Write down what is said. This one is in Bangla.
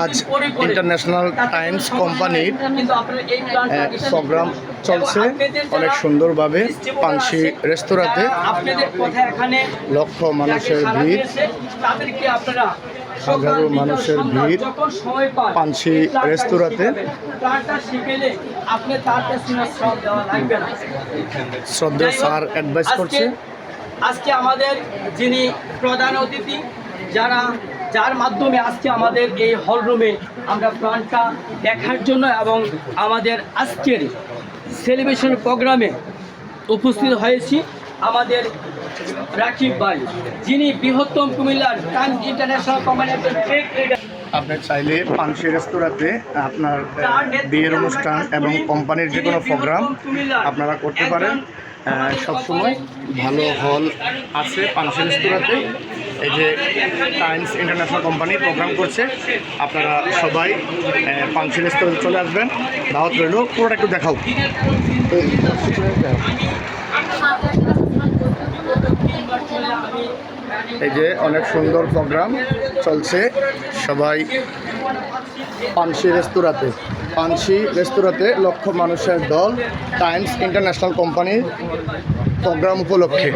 আজ ইন্টারন্যাশনাল টাইমস কোম্পানির প্রোগ্রাম চলছে। অনেক সুন্দরভাবে পানসি রেস্তোরাঁতে লক্ষ মানুষের ভিড়। হাজারো মানুষের ভিড় পানসি রেস্তোরাঁতে। শ্রদ্ধেয় স্যার অ্যাডভাইস করছে। আজকে আমাদের যিনি প্রধান অতিথি যারা যার মাধ্যমে আজকে আমাদের এই হলরুমে আমরা প্ল্যানটা দেখার জন্য এবং আমাদের আজকের সেলিব্রেশন প্রোগ্রামে উপস্থিত হয়েছি আমাদের রাকিব ভাই যিনি বৃহত্তম কুমিল্লার কান ইন্টারন্যাশনাল কোম্পানি একজন great leader। আপনি চাইলে পানসি রেস্তোরাঁতে আপনার বিয়ের অনুষ্ঠান এবং কোম্পানির যে কোনো প্রোগ্রাম আপনারা করতে পারেন সবসময় ভালো হল আছে পানসি রেস্তোরাঁতে এই যে টাইমস ইন্টারন্যাশনাল কোম্পানি প্রোগ্রাম করছে আপনারা সবাই পানসি রেস্তোরাঁতে চলে আসবেন দাওয়াত রইল পুরোটা একটু দেখাও এই যে অনেক সুন্দর প্রোগ্রাম চলছে। সবাই পানসি রেস্তোরাঁতে পানসি রেস্তোরাঁতে লক্ষ মানুষের দল টাইমস ইন্টারন্যাশনাল কোম্পানির প্রোগ্রাম উপলক্ষে।